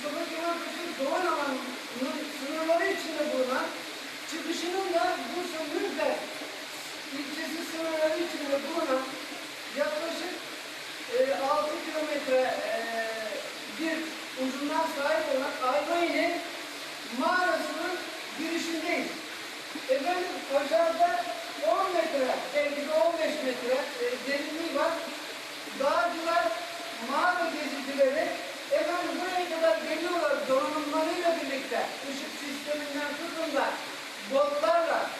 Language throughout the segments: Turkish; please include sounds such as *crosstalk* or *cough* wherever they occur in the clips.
Mustafa Kemal Paşa Doğan Alanı'nın sınırları içinde bulunan çıkışının da Bursa Nülfer ilçesi sınırları içinde bulunan yaklaşık e, 6 kilometre e, bir uzunluğa sahip olan Ayvayne mağarasının girişindeyiz. Efendim aşağıda 10 metre, belki de 15 metre e, derinliği var. Dağcılar, mağara gezicileri efendim donanımlarıyla birlikte. Işık sisteminden tutun da botlarla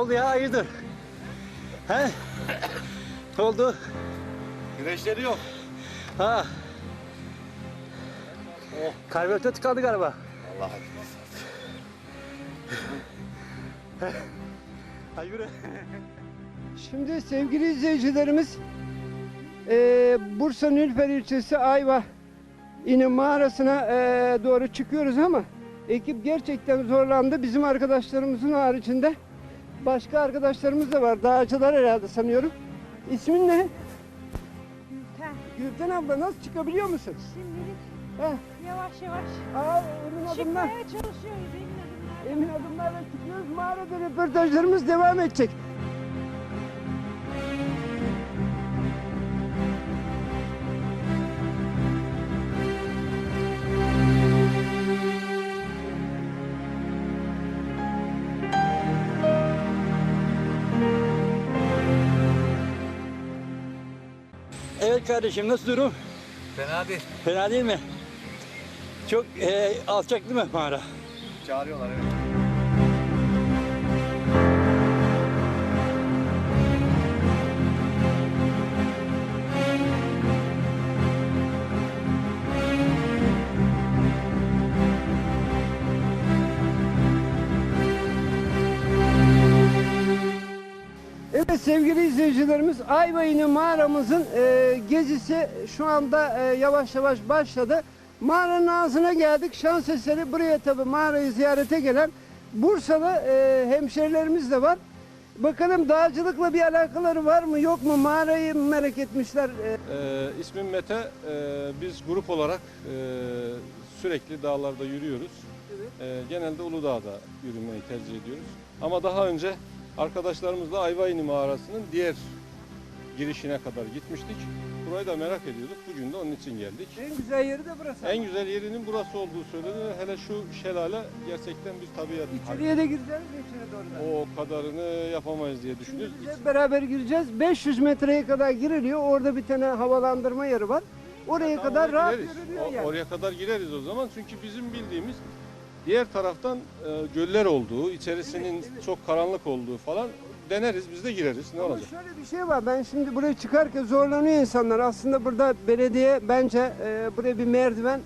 oldu ya hayırdır? He? Ne oldu? Güneşleri yok. Ha. Oh. Karbüratör tıkandı galiba. Allah Hadi yürü. *laughs* Şimdi sevgili izleyicilerimiz eee Bursa Nülfer ilçesi Ayva İni mağarasına eee, doğru çıkıyoruz ama ekip gerçekten zorlandı. Bizim arkadaşlarımızın haricinde başka arkadaşlarımız da var. Dağcılar herhalde sanıyorum. İsmin ne? Gülten. Gülten abla nasıl çıkabiliyor musun? Şimdilik Heh. yavaş yavaş Aa, emin adımlar. çıkmaya çalışıyoruz emin adımlarla. Emin adımlarla çıkıyoruz. Mağarada röportajlarımız devam edecek. Kardeşim nasıl durum? Fena değil. Fena değil mi? Çok e, alçak değil mi mağara? Çağırıyorlar evet. Evet sevgili izleyicilerimiz Ayvayını mağaramızın e, gezisi şu anda e, yavaş yavaş başladı. Mağaranın ağzına geldik. Şans eseri buraya tabi mağarayı ziyarete gelen Bursalı e, hemşerilerimiz de var. Bakalım dağcılıkla bir alakaları var mı yok mu mağarayı merak etmişler. Ee, ismim Mete. Ee, biz grup olarak e, sürekli dağlarda yürüyoruz. Ee, genelde Uludağ'da yürümeyi tercih ediyoruz. Ama daha önce arkadaşlarımızla Ayvayni mağarasının diğer girişine kadar gitmiştik. burayı da merak ediyorduk. Bugün de onun için geldik. En güzel yeri de burası. En güzel yerinin burası olduğu söyleniyor. Hele şu şelale gerçekten bir tabiat. İçeriye de gireceğiz mi içeri doğru? O kadarını yapamayız diye Şimdi düşünüyoruz. biz hep beraber gireceğiz. 500 metreye kadar giriliyor. Orada bir tane havalandırma yeri var. Oraya Tamam, kadar oraya rahat gireriz. yürünüyor O- yani. Oraya kadar gireriz o zaman. Çünkü bizim bildiğimiz diğer taraftan e, göller olduğu, içerisinin Evet, evet. çok karanlık olduğu falan deneriz. Biz de gireriz. Ne Ama olacak? şöyle bir şey var. Ben şimdi buraya çıkarken zorlanıyor insanlar. Aslında burada belediye bence e, buraya bir merdiven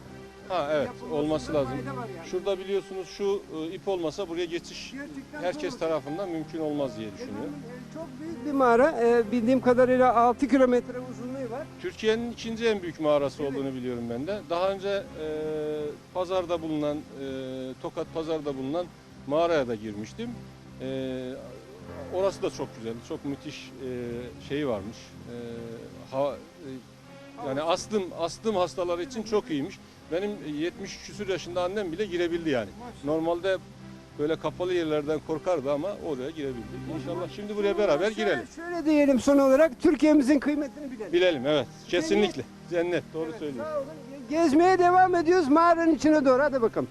Ha evet olması lazım. yani. Şurada biliyorsunuz şu e, ip olmasa buraya geçiş Gerçekten herkes tarafından mümkün olmaz diye düşünüyorum. Efendim, e, Çok büyük bir mağara. E, bildiğim kadarıyla 6 kilometre var. Türkiye'nin ikinci en büyük mağarası Evet. olduğunu biliyorum ben de. Daha önce e, pazarda bulunan, e, Tokat pazarda bulunan mağaraya da girmiştim. E, orası da çok güzel, çok müthiş e, şeyi varmış. E, ha, e, yani astım, astım hastaları için çok iyiymiş. Benim 70 küsür yaşında annem bile girebildi yani. Normalde böyle kapalı yerlerden korkardı ama oraya girebildi. İnşallah şimdi buraya beraber Şöyle- girelim. Şöyle diyelim son olarak Türkiye'mizin kıymetini bilelim. Bilelim evet. Kesinlikle. Cennet doğru Evet, söylüyorsun. sağ olun. Gezmeye devam ediyoruz mağaranın içine doğru. Hadi bakalım.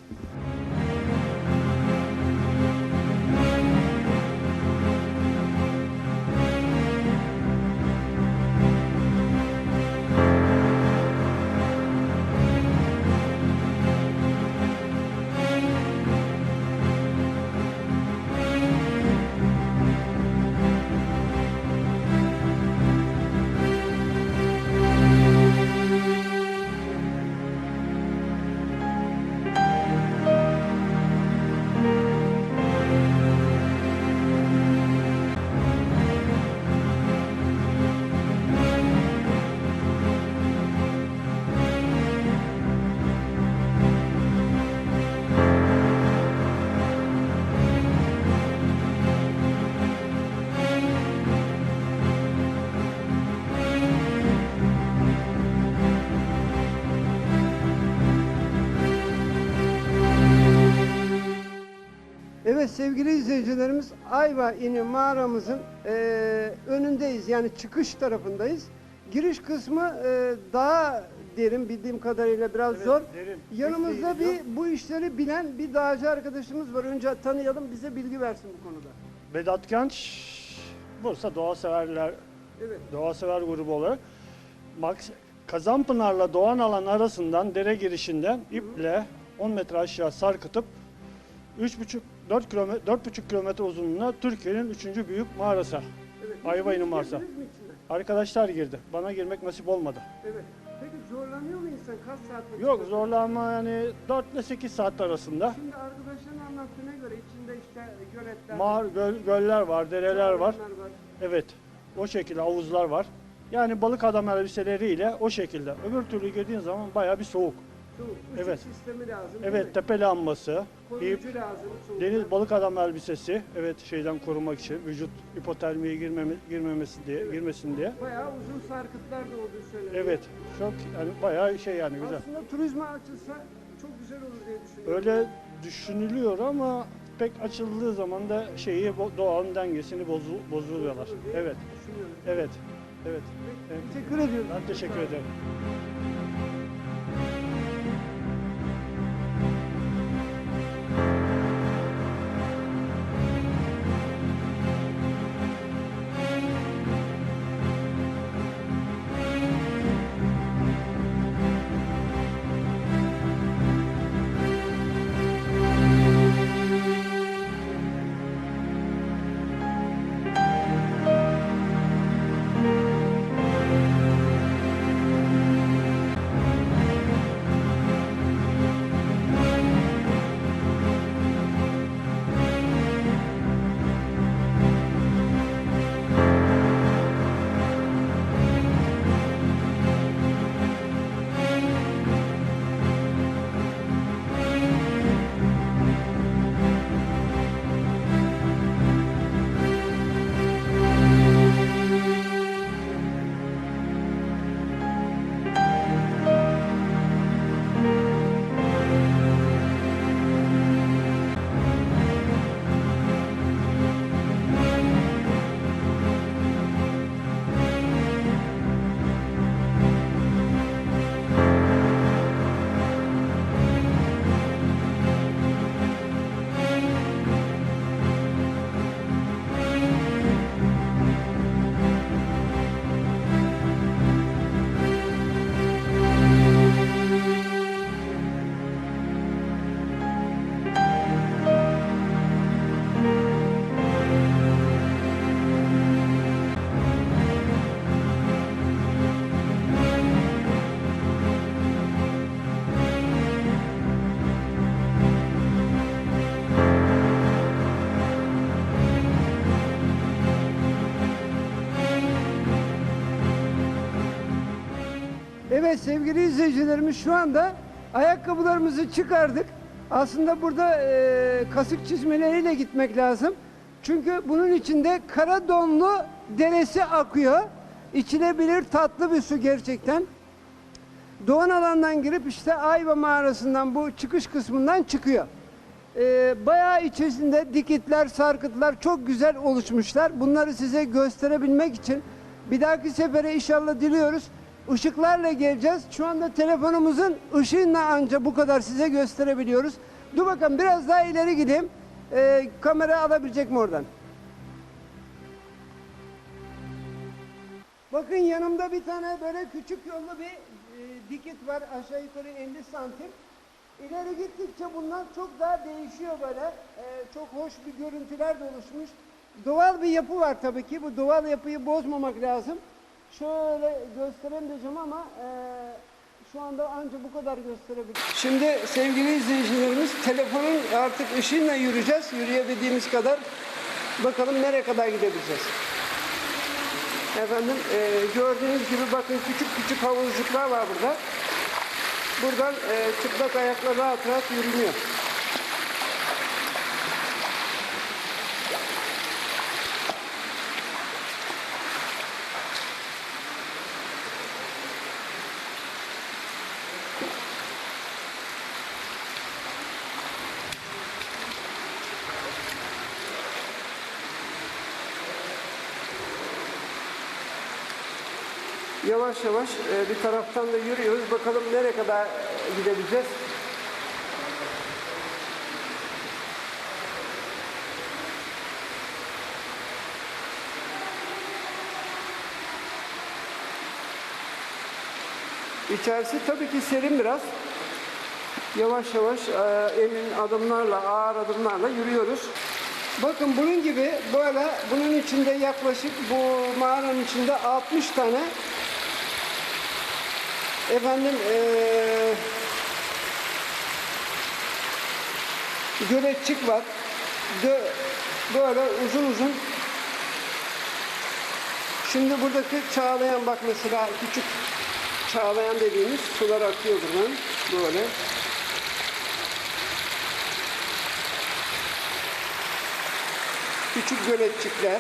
Evet sevgili izleyicilerimiz Ayva İni mağaramızın eee, önündeyiz. Yani çıkış tarafındayız. Giriş kısmı eee, daha derin bildiğim kadarıyla biraz zor. Yanımızda bir bu işleri bilen bir dağcı arkadaşımız var. Önce tanıyalım bize bilgi versin bu konuda. Vedat Genç, Bursa Doğa Severler Evet. Doğa Sever grubu olarak Max, Kazanpınar'la Doğan Alan arasından dere girişinden iple 10 metre aşağı sarkıtıp 3,5 4 kilometre 4,5 kilometre uzunluğuna Türkiye'nin 3. büyük mağarası. evet. Mağarası. Girdiniz mi içine? Arkadaşlar girdi. Bana girmek nasip olmadı. Evet. Peki zorlanıyor mu insan kaç saat vakit? Yok zorlanma yani 4 ile 8 saat arasında. Şimdi arkadaşların anlattığına göre içinde işte göletler, Mağar, göl, göller var, dereler var. var. Evet. O şekilde havuzlar var. Yani balık adam elbiseleriyle o şekilde. Öbür türlü girdiğin zaman bayağı bir soğuk. Soğuk. Işık Evet. sistemi lazım. Evet, tepe lambası, Koruyucu ip, lazım. soğuktan. deniz balık adam elbisesi. Evet, şeyden korumak için vücut hipotermiye girmeme, girmemesi diye, Evet. girmesin diye. Bayağı uzun sarkıtlar da olduğu söyleniyor. Evet, çok yani bayağı şey yani güzel. Aslında turizme açılsa çok güzel olur diye düşünüyorum. Öyle düşünülüyor ama pek açıldığı zaman da şeyi bo- doğanın dengesini bozu, bozuyorlar. Bozulur diye Evet, düşünüyorum. evet, evet. Peki, Teşekkür ediyorum. Ben teşekkür ederim. Evet sevgili izleyicilerimiz şu anda ayakkabılarımızı çıkardık. Aslında burada e, kasık çizmeleriyle gitmek lazım. Çünkü bunun içinde Karadonlu deresi akıyor. İçilebilir tatlı bir su gerçekten. Doğan alandan girip işte Ayva mağarasından bu çıkış kısmından çıkıyor. Ee, bayağı içerisinde dikitler, sarkıtlar çok güzel oluşmuşlar. Bunları size gösterebilmek için bir dahaki sefere inşallah diliyoruz. Işıklarla geleceğiz. Şu anda telefonumuzun ışığıyla anca bu kadar size gösterebiliyoruz. Dur bakalım biraz daha ileri gideyim. Ee, kamera alabilecek mi oradan? Bakın yanımda bir tane böyle küçük yollu bir e, dikit var. Aşağı yukarı 50 santim. İleri gittikçe bunlar çok daha değişiyor böyle. E, çok hoş bir görüntüler de oluşmuş. Doğal bir yapı var tabii ki. Bu doğal yapıyı bozmamak lazım. Şöyle göstereyim diyeceğim ama e, şu anda ancak bu kadar gösterebilirim. Şimdi sevgili izleyicilerimiz telefonun artık ışığıyla yürüyeceğiz. Yürüyebildiğimiz kadar. Bakalım nereye kadar gidebileceğiz. Efendim e, gördüğünüz gibi bakın küçük küçük havuzcuklar var burada. Buradan e, çıplak ayakla rahat rahat yürünüyor. Yavaş yavaş e, bir taraftan da yürüyoruz. Bakalım nereye kadar gidebileceğiz. İçerisi tabii ki serin biraz. Yavaş yavaş e, emin adımlarla, ağır adımlarla yürüyoruz. Bakın bunun gibi böyle bunun içinde yaklaşık bu mağaranın içinde 60 tane efendim eee göletçik var. Dö, böyle uzun uzun Şimdi buradaki çağlayan bak mesela küçük çağlayan dediğimiz sular akıyor buradan böyle. Küçük göletçikler.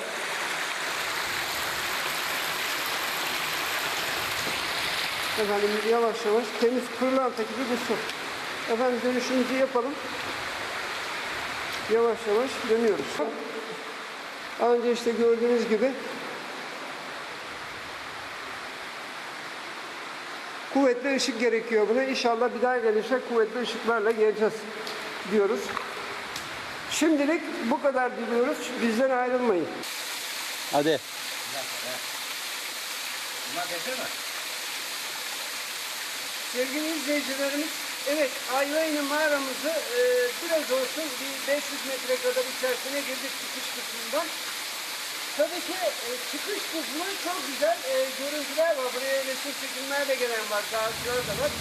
Efendim yavaş yavaş temiz pırlanta gibi bir su. Efendim dönüşümüzü yapalım. Yavaş yavaş dönüyoruz. Önce işte gördüğünüz gibi kuvvetli ışık gerekiyor buna. İnşallah bir daha gelirse kuvvetli ışıklarla geleceğiz diyoruz. Şimdilik bu kadar diliyoruz. Bizden ayrılmayın. Hadi. Sevgili izleyicilerimiz, evet Ayvayını mağaramızı e, biraz olsun bir 500 metre kadar içerisine girdik çıkış kısmından. Tabii ki e, çıkış kısmı çok güzel e, görüntüler var. Buraya resim çekimler de gelen var, dağcılar da var.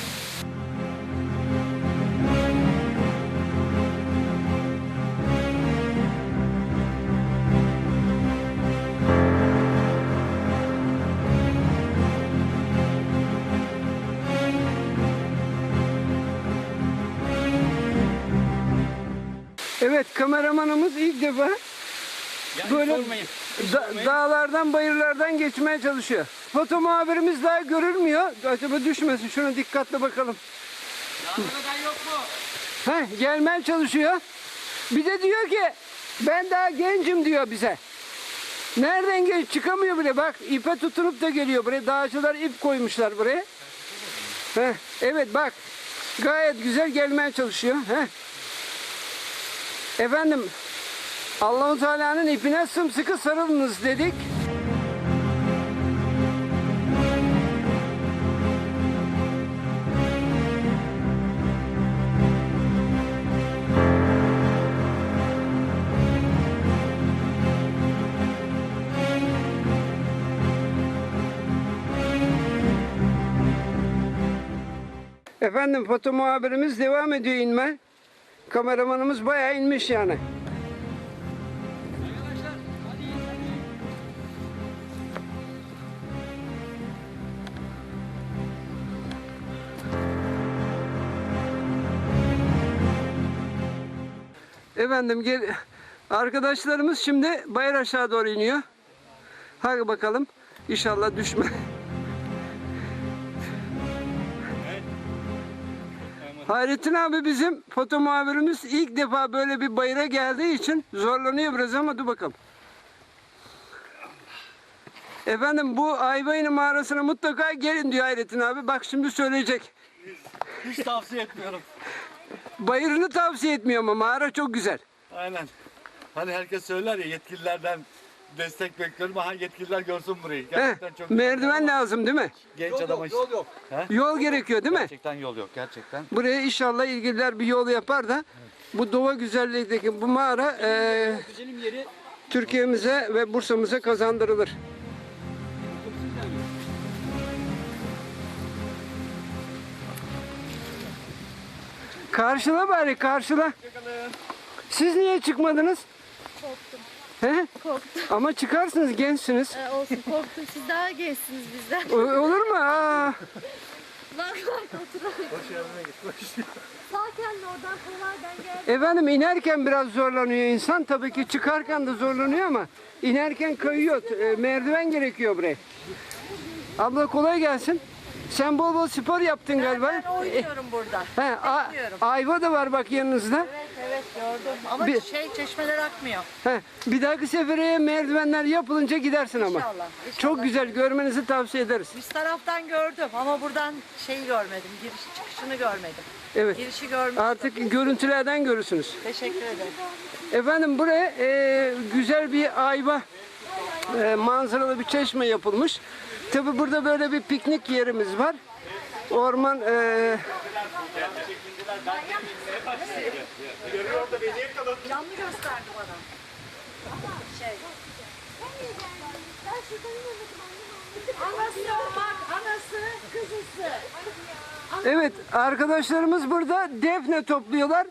Evet kameramanımız ilk defa böyle da- dağlardan bayırlardan geçmeye çalışıyor. Foto muhabirimiz daha görülmüyor. Acaba düşmesin şuna dikkatli bakalım. yok mu? Heh, gelmeye çalışıyor. Bir de diyor ki ben daha gencim diyor bize. Nereden geç çıkamıyor bile bak ipe tutunup da geliyor buraya. Dağcılar ip koymuşlar buraya. Heh, evet bak gayet güzel gelmeye çalışıyor. Heh. Efendim Allahu Teala'nın ipine sımsıkı sarılınız dedik. Efendim foto muhabirimiz devam ediyor inme. Kameramanımız bayağı inmiş yani. Efendim gel arkadaşlarımız şimdi bayır aşağı doğru iniyor. Hadi bakalım. İnşallah düşme. Hayrettin abi bizim foto muhabirimiz ilk defa böyle bir bayıra geldiği için zorlanıyor biraz ama dur bakalım. Efendim bu Ayvayını mağarasına mutlaka gelin diyor Hayrettin abi. Bak şimdi söyleyecek. Hiç tavsiye etmiyorum. Bayırını tavsiye etmiyor ama mağara çok güzel. Aynen. Hani herkes söyler ya yetkililerden destek bekliyorum. Aha yetkililer görsün burayı. Heh, Gerçekten çok merdiven lazım değil mi? genç adama Yol yok. Yol gerekiyor değil mi? Gerçekten yol yok gerçekten. Buraya inşallah ilgililer bir yol yapar da bu doğa güzelliğindeki bu mağara eee, Türkiye'mize ve Bursa'mıza kazandırılır. Karşıla bari karşıla. Siz niye çıkmadınız? Korktum. He? Korktum. Ama çıkarsınız gençsiniz. Ee, olsun korktum. Siz daha gençsiniz bizden. O- olur mu? Aa, Bak bak oturalım. Hoş geldin. Sağ kendini oradan kolay ben geldim. Efendim inerken biraz zorlanıyor insan. Tabii ki çıkarken de zorlanıyor ama inerken kayıyor. E, merdiven gerekiyor buraya. Abla kolay gelsin. Sen bol bol spor yaptın galiba. Ben oynuyorum burada. He, a- bekliyorum. ayva da var bak yanınızda. Evet evet gördüm. Ama Bir- şey çeşmeler akmıyor. He, bir dahaki sefere merdivenler yapılınca gidersin ama. İnşallah. inşallah. Çok güzel görmenizi tavsiye ederiz. Biz taraftan gördüm ama buradan şeyi görmedim. Giriş çıkışını görmedim. Evet. Girişi görmüştüm. Artık görüntülerden görürsünüz. Teşekkür ederim. Efendim buraya e, güzel bir ayva e, manzaralı bir çeşme yapılmış. Tabi burada böyle bir piknik yerimiz var. Orman e, gösterdi bana. Şey. Anası bak anası kızısı. evet arkadaşlarımız burada defne topluyorlar.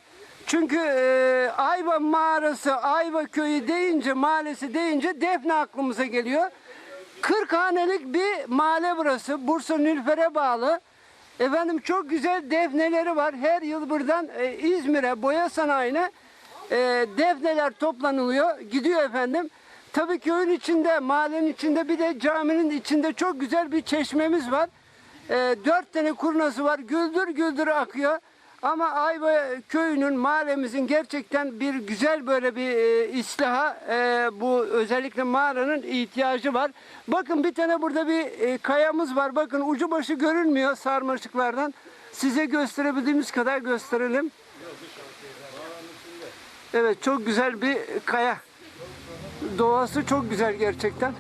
Çünkü e, Ayva mağarası, Ayva köyü deyince, mahallesi deyince defne aklımıza geliyor. 40 hanelik bir mahalle burası. Bursa Nülfer'e bağlı. Efendim çok güzel defneleri var. Her yıl buradan e, İzmir'e, boya sanayine e, defneler toplanılıyor. Gidiyor efendim. Tabii köyün içinde, mahallenin içinde bir de caminin içinde çok güzel bir çeşmemiz var. E, dört tane kurnası var. Güldür güldür akıyor. Ama Ayva köyünün, mahallemizin gerçekten bir güzel böyle bir e, islaha e, bu özellikle mağaranın ihtiyacı var. Bakın bir tane burada bir e, kayamız var. Bakın ucu başı görünmüyor sarmaşıklardan. Size gösterebildiğimiz kadar gösterelim. Evet çok güzel bir kaya. Doğası çok güzel gerçekten.